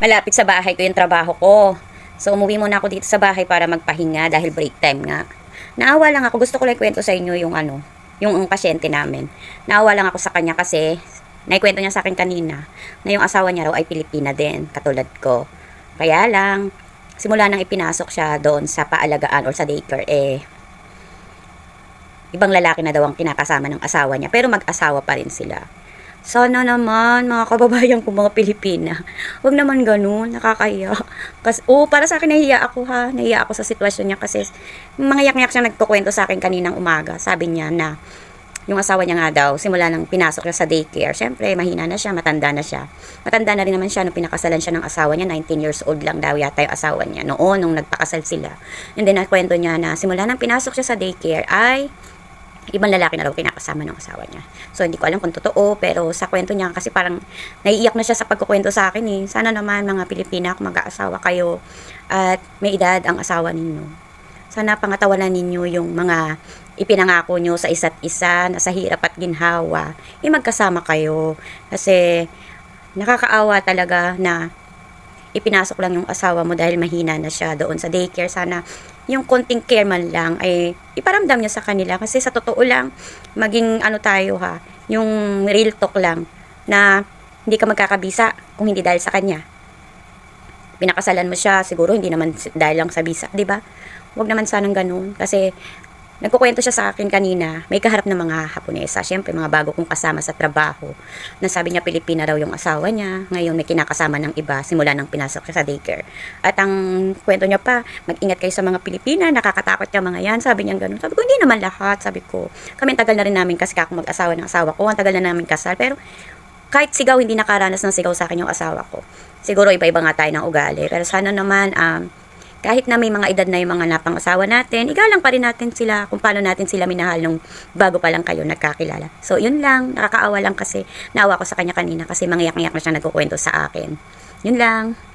malapit sa bahay ko yung trabaho ko. So, umuwi muna ako dito sa bahay para magpahinga dahil break time nga. Naawa lang ako. Gusto ko lang kwento sa inyo yung ano, yung ang pasyente namin. Naawa lang ako sa kanya kasi naikwento niya sa akin kanina na yung asawa niya raw ay Pilipina din, katulad ko. Kaya lang, simula nang ipinasok siya doon sa paalagaan or sa daycare, eh, ibang lalaki na daw ang kinakasama ng asawa niya. Pero mag-asawa pa rin sila. Sana naman, mga kababayan ko, mga Pilipina. Huwag naman ganun, nakakahiya. Kasi, oh, para sa akin, nahiya ako ha. Nahiya ako sa sitwasyon niya kasi mga yak-yak siya nagkukwento sa akin kaninang umaga. Sabi niya na yung asawa niya nga daw, simula nang pinasok siya sa daycare, syempre, mahina na siya, matanda na siya. Matanda na rin naman siya nung pinakasalan siya ng asawa niya, 19 years old lang daw yata yung asawa niya. Noon, nung nagpakasal sila. And then, nakwento niya na simula nang pinasok siya sa daycare, ay ibang lalaki na raw kinakasama ng asawa niya. So, hindi ko alam kung totoo, pero sa kwento niya, kasi parang naiiyak na siya sa pagkukwento sa akin eh. Sana naman mga Pilipina, kung mag-aasawa kayo at may edad ang asawa ninyo. Sana pangatawanan ninyo yung mga ipinangako nyo sa isa't isa na sa hirap at ginhawa. Eh, magkasama kayo. Kasi nakakaawa talaga na ipinasok lang yung asawa mo dahil mahina na siya doon sa daycare. Sana yung konting care man lang ay iparamdam niya sa kanila. Kasi sa totoo lang, maging ano tayo ha, yung real talk lang na hindi ka magkakabisa kung hindi dahil sa kanya. Pinakasalan mo siya, siguro hindi naman dahil lang sa bisa, di ba? Huwag naman sanang ganun. Kasi nagkukwento siya sa akin kanina, may kaharap na mga Haponesa, syempre mga bago kong kasama sa trabaho, na sabi niya Pilipina raw yung asawa niya, ngayon may kinakasama ng iba, simula nang pinasok siya sa daycare. At ang kwento niya pa, mag-ingat kayo sa mga Pilipina, nakakatakot yung mga yan, sabi niya ganun. Sabi ko, hindi naman lahat, sabi ko. Kami tagal na rin namin kasi ako mag-asawa ng asawa ko, ang tagal na namin kasal, pero kahit sigaw, hindi nakaranas ng sigaw sa akin yung asawa ko. Siguro iba-iba nga tayo ng ugali. Pero sana naman, um, kahit na may mga edad na yung mga napang-asawa natin, igalang pa rin natin sila kung paano natin sila minahal nung bago pa lang kayo nagkakilala. So, yun lang. Nakakaawa lang kasi naawa ko sa kanya kanina kasi mangyak-ngyak na siya nagkukwento sa akin. Yun lang.